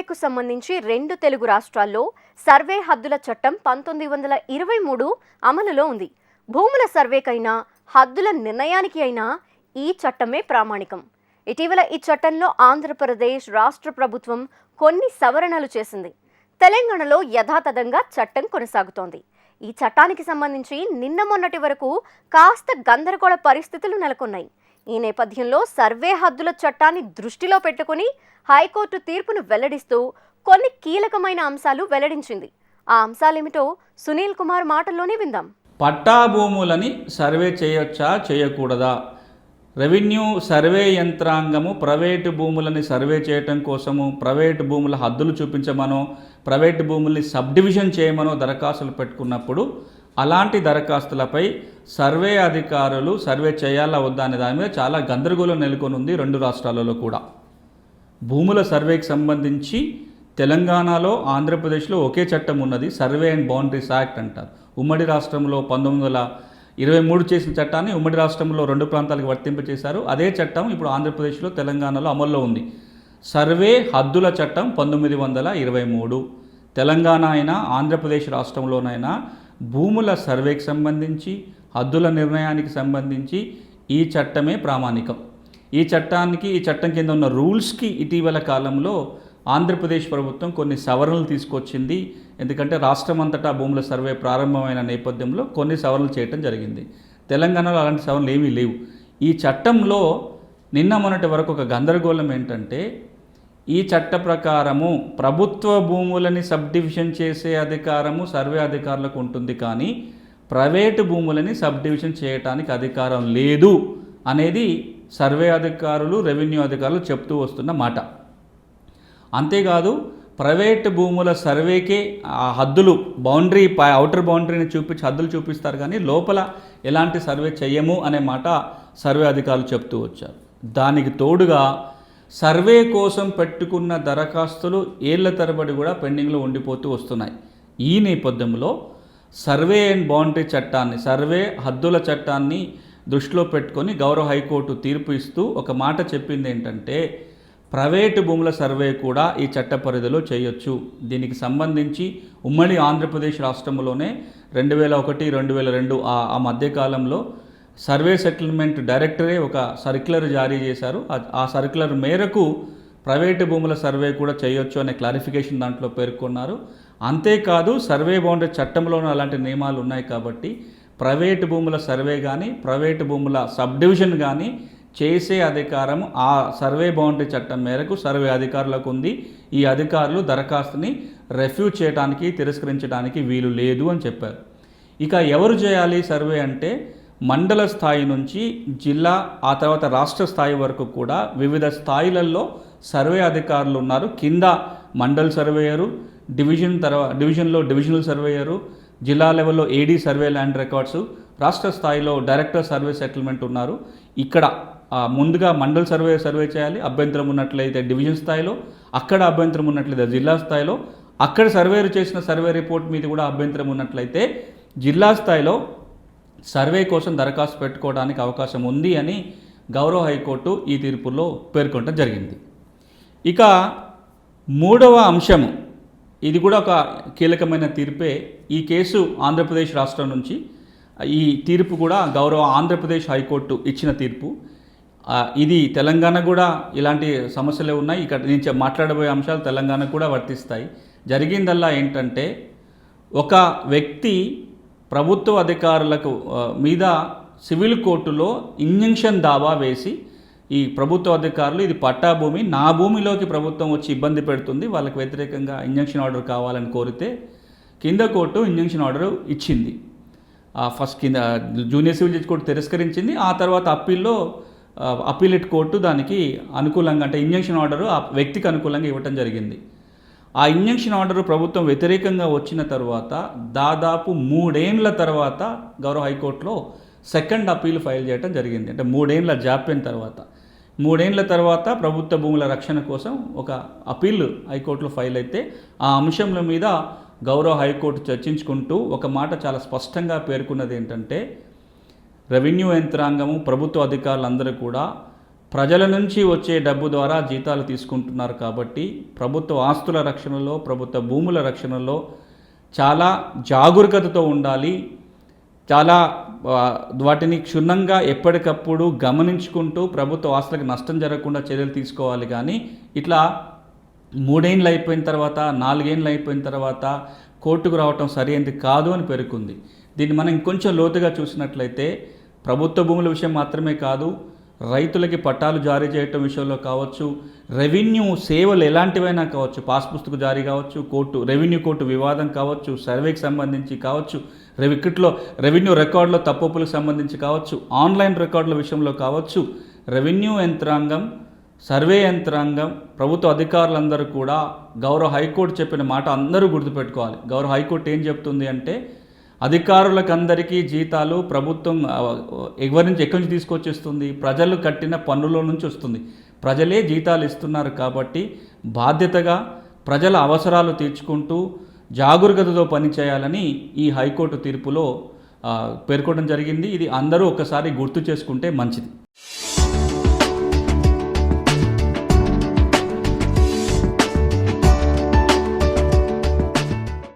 సర్వేకు సంబంధించి రెండు తెలుగు రాష్ట్రాల్లో సర్వే హద్దుల చట్టం పంతొమ్మిది వందల ఇరవై మూడు అమలులో ఉంది. భూముల సర్వేకైనా హద్దుల నిర్ణయానికి అయినా ఈ చట్టమే ప్రామాణికం. ఇటీవల ఈ చట్టంలో ఆంధ్రప్రదేశ్ రాష్ట్ర ప్రభుత్వం కొన్ని సవరణలు చేసింది. తెలంగాణలో యథాతథంగా చట్టం కొనసాగుతోంది. ఈ చట్టానికి సంబంధించి నిన్న మొన్నటి వరకు కాస్త గందరగోళ పరిస్థితులు నెలకొన్నాయి. ఈ నేపథ్యంలో సర్వే హద్దుల చట్టాన్ని దృష్టిలో పెట్టుకుని హైకోర్టు తీర్పును వెల్లడిస్తూ కొన్ని కీలకమైన అంశాలు వెల్లడించింది. ఆ అంశాలేమిటో సునీల్ కుమార్ మాటల్లోనే విందాం. పట్టా భూములని సర్వే చేయొచ్చా చేయకూడదా? రెవెన్యూ సర్వే యంత్రాంగము ప్రైవేటు భూములని సర్వే చేయటం కోసము ప్రైవేటు భూముల హద్దులు చూపించమనో ప్రైవేటు భూముల్ని సబ్ డివిజన్ చేయమనో దరఖాస్తులు పెట్టుకున్నప్పుడు అలాంటి దరఖాస్తులపై సర్వే అధికారులు సర్వే చేయాలా వద్దా అనే దాని మీద చాలా గందరగోళం నెలకొని ఉంది రెండు రాష్ట్రాలలో కూడా. భూముల సర్వేకి సంబంధించి తెలంగాణలో ఆంధ్రప్రదేశ్లో ఒకే చట్టం ఉన్నది సర్వే అండ్ బౌండరీస్ యాక్ట్ అంటారు. ఉమ్మడి రాష్ట్రంలో పంతొమ్మిది వందల ఇరవై మూడు చేసిన చట్టాన్ని ఉమ్మడి రాష్ట్రంలో రెండు ప్రాంతాలకు వర్తింపచేశారు. అదే చట్టం ఇప్పుడు ఆంధ్రప్రదేశ్లో తెలంగాణలో అమల్లో ఉంది. సర్వే హద్దుల చట్టం పంతొమ్మిది వందల ఇరవై మూడు. తెలంగాణ అయినా ఆంధ్రప్రదేశ్ రాష్ట్రంలోనైనా భూముల సర్వేకి సంబంధించి హద్దుల నిర్ణయానికి సంబంధించి ఈ చట్టమే ప్రామాణికం. ఈ చట్టానికి ఈ చట్టం కింద ఉన్న రూల్స్కి ఇటీవల కాలంలో ఆంధ్రప్రదేశ్ ప్రభుత్వం కొన్ని సవరణలు తీసుకొచ్చింది. ఎందుకంటే రాష్ట్రం అంతటా భూముల సర్వే ప్రారంభమైన నేపథ్యంలో కొన్ని సవరణలు చేయటం జరిగింది. తెలంగాణలో అలాంటి సవరణలు ఏమీ లేవు. ఈ చట్టంలో నిన్న మొన్నటి వరకు ఒక గందరగోళం ఏంటంటే ఈ చట్ట ప్రకారము ప్రభుత్వ భూములని సబ్ డివిజన్ చేసే అధికారము సర్వే అధికారులకు ఉంటుంది కానీ ప్రైవేటు భూములని సబ్ డివిజన్ చేయటానికి అధికారం లేదు అనేది సర్వే అధికారులు రెవెన్యూ అధికారులు చెప్తూ వస్తున్న మాట. అంతేకాదు ప్రైవేట్ భూముల సర్వేకే ఆ హద్దులు బౌండరీ పై అవుటర్ బౌండరీని చూపించి హద్దులు చూపిస్తారు కానీ లోపల ఎలాంటి సర్వే చెయ్యము అనే మాట సర్వే అధికారులు చెప్తూ వచ్చారు. దానికి తోడుగా సర్వే కోసం పెట్టుకున్న దరఖాస్తులు ఏళ్ళ తరబడి కూడా పెండింగ్లో ఉండిపోతూ వస్తున్నాయి. ఈ నేపథ్యంలో సర్వే అండ్ బౌండరీ చట్టాన్ని సర్వే హద్దుల చట్టాన్ని దృష్టిలో పెట్టుకొని గౌరవ హైకోర్టు తీర్పు ఇస్తూ ఒక మాట చెప్పింది ఏంటంటే ప్రైవేటు భూముల సర్వే కూడా ఈ చట్ట పరిధిలో చేయొచ్చు. దీనికి సంబంధించి ఉమ్మడి ఆంధ్రప్రదేశ్ రాష్ట్రంలోనే రెండు వేల ఒకటి రెండు వేల రెండు ఆ ఆ మధ్యకాలంలో సర్వే సెటిల్మెంట్ డైరెక్టరే ఒక సర్క్యులర్ జారీ చేశారు. ఆ- సర్క్యులర్ మేరకు ప్రైవేటు భూముల సర్వే కూడా చేయొచ్చు అనే క్లారిఫికేషన్ దాంట్లో పేర్కొన్నారు. అంతేకాదు సర్వే బౌండరీ చట్టంలోనూ అలాంటి నియమాలు ఉన్నాయి కాబట్టి ప్రైవేటు భూముల సర్వే కానీ ప్రైవేటు భూముల సబ్ డివిజన్ కానీ చేసే అధికారం ఆ సర్వే బౌండరీ చట్టం మేరకు సర్వే అధికారులకు ఉంది. ఈ అధికారులు దరఖాస్తుని రెఫ్యూజ్ చేయడానికి తిరస్కరించడానికి వీలు లేదు అని చెప్పారు. ఇక ఎవరు చేయాలి సర్వే అంటే మండల స్థాయి నుంచి జిల్లా ఆ తర్వాత రాష్ట్ర స్థాయి వరకు కూడా వివిధ స్థాయిలలో సర్వే అధికారులు ఉన్నారు. కింద మండల్ సర్వేయరు డివిజన్ తర్వాత డివిజన్లో డివిజనల్ సర్వేయరు జిల్లా లెవెల్లో ఏడీ సర్వే ల్యాండ్ రికార్డ్స్ రాష్ట్ర స్థాయిలో డైరెక్టర్ సర్వే సెటిల్మెంట్ ఉన్నారు. ఇక్కడ ముందుగా మండల్ సర్వే సర్వే చేయాలి. అభ్యంతరం ఉన్నట్లయితే డివిజన్ స్థాయిలో అక్కడ అభ్యంతరం ఉన్నట్లయితే జిల్లా స్థాయిలో అక్కడ సర్వేలు చేసిన సర్వే రిపోర్ట్ మీద కూడా అభ్యంతరం ఉన్నట్లయితే జిల్లా స్థాయిలో సర్వే కోసం దరఖాస్తు పెట్టుకోవడానికి అవకాశం ఉంది అని గౌరవ హైకోర్టు ఈ తీర్పులో పేర్కొనడం జరిగింది. ఇక మూడవ అంశము ఇది కూడా ఒక కీలకమైన తీర్పే. ఈ కేసు ఆంధ్రప్రదేశ్ రాష్ట్రం నుంచి ఈ తీర్పు కూడా గౌరవ ఆంధ్రప్రదేశ్ హైకోర్టు ఇచ్చిన తీర్పు. ఇది తెలంగాణ కూడా ఇలాంటి సమస్యలే ఉన్నాయి. ఇక్కడ నుంచి మాట్లాడబోయే అంశాలు తెలంగాణ కూడా వర్తిస్తాయి. జరిగిందల్లా ఏంటంటే ఒక వ్యక్తి ప్రభుత్వ అధికారులకు మీద సివిల్ కోర్టులో ఇంజంక్షన్ దావా వేసి ఈ ప్రభుత్వ అధికారులు ఇది పట్టా భూమి నా భూమిలోకి ప్రభుత్వం వచ్చి ఇబ్బంది పెడుతుంది వాళ్ళకి వ్యతిరేకంగా ఇంజంక్షన్ ఆర్డర్ కావాలని కోరితే కింద కోర్టు ఇంజంక్షన్ ఆర్డర్ ఇచ్చింది. ఆ ఫస్ట్ కింద జూనియర్ సివిల్ జడ్జి కోర్టు తిరస్కరించింది ఆ తర్వాత అప్పీల్లో ఆ, అప్పీలేట్ కోర్టు దానికి అనుకూలంగా అంటే ఇంజంక్షన్ ఆర్డర్ ఆ వ్యక్తికి అనుకూలంగా ఇవ్వటం జరిగింది. ఆ ఇంజంక్షన్ ఆర్డర్ ప్రభుత్వం వ్యతిరేకంగా వచ్చిన తర్వాత దాదాపు మూడేండ్ల తర్వాత గౌరవ హైకోర్టులో సెకండ్ అప్పీల్ ఫైల్ చేయడం జరిగింది. అంటే మూడేండ్ల జాప్యం తర్వాత. మూడేండ్ల తర్వాత ప్రభుత్వ భూముల రక్షణ కోసం ఒక అప్పీల్ హైకోర్టులో ఫైల్ అయితే ఆ అంశంల మీద గౌరవ హైకోర్టు చర్చించుకుంటూ ఒక మాట చాలా స్పష్టంగా పేర్కొన్నది ఏంటంటే రెవెన్యూ యంత్రాంగము ప్రభుత్వ అధికారులందరూ కూడా ప్రజల నుంచి వచ్చే డబ్బు ద్వారా జీతాలు తీసుకుంటున్నారు కాబట్టి ప్రభుత్వ ఆస్తుల రక్షణలో ప్రభుత్వ భూముల రక్షణలో చాలా జాగరూకతతో ఉండాలి. చాలా వాటిని క్షుణ్ణంగా ఎప్పటికప్పుడు గమనించుకుంటూ ప్రభుత్వ ఆస్తులకు నష్టం జరగకుండా చర్యలు తీసుకోవాలి కానీ ఇట్లా మూడేళ్ళు అయిపోయిన తర్వాత నాలుగేళ్ళు అయిపోయిన తర్వాత కోర్టుకు రావటం సరైనది కాదు అని పేర్కొంది. దీన్ని మనం ఇంకొంచెం లోతుగా చూసినట్లయితే ప్రభుత్వ భూముల విషయం మాత్రమే కాదు రైతులకి పట్టాలు జారీ చేయటం విషయంలో కావచ్చు రెవెన్యూ సేవలు ఎలాంటివైనా కావచ్చు పాస్ పుస్తక జారీ కావచ్చు కోర్టు రెవెన్యూ కోర్టు వివాదం కావచ్చు సర్వేకి సంబంధించి కావచ్చు రెవికిట్లో రెవెన్యూ రికార్డులో తప్పులకు సంబంధించి కావచ్చు ఆన్లైన్ రికార్డుల విషయంలో కావచ్చు రెవెన్యూ యంత్రాంగం సర్వే యంత్రాంగం ప్రభుత్వ అధికారులందరూ కూడా గౌరవ హైకోర్టు చెప్పిన మాట అందరూ గుర్తుపెట్టుకోవాలి. గౌరవ హైకోర్టు ఏం చెప్తుంది అంటే అధికారులకు అందరికీ జీతాలు ప్రభుత్వం ఎవరి నుంచి ఎక్కడి నుంచి తీసుకొచ్చేస్తుంది? ప్రజలు కట్టిన పన్నుల నుంచి వస్తుంది. ప్రజలే జీతాలు ఇస్తున్నారు కాబట్టి బాధ్యతగా ప్రజల అవసరాలు తీర్చుకుంటూ జాగరూకతతో పనిచేయాలని ఈ హైకోర్టు తీర్పులో పేర్కొనడం జరిగింది. ఇది అందరూ ఒకసారి గుర్తు చేసుకుంటే మంచిది.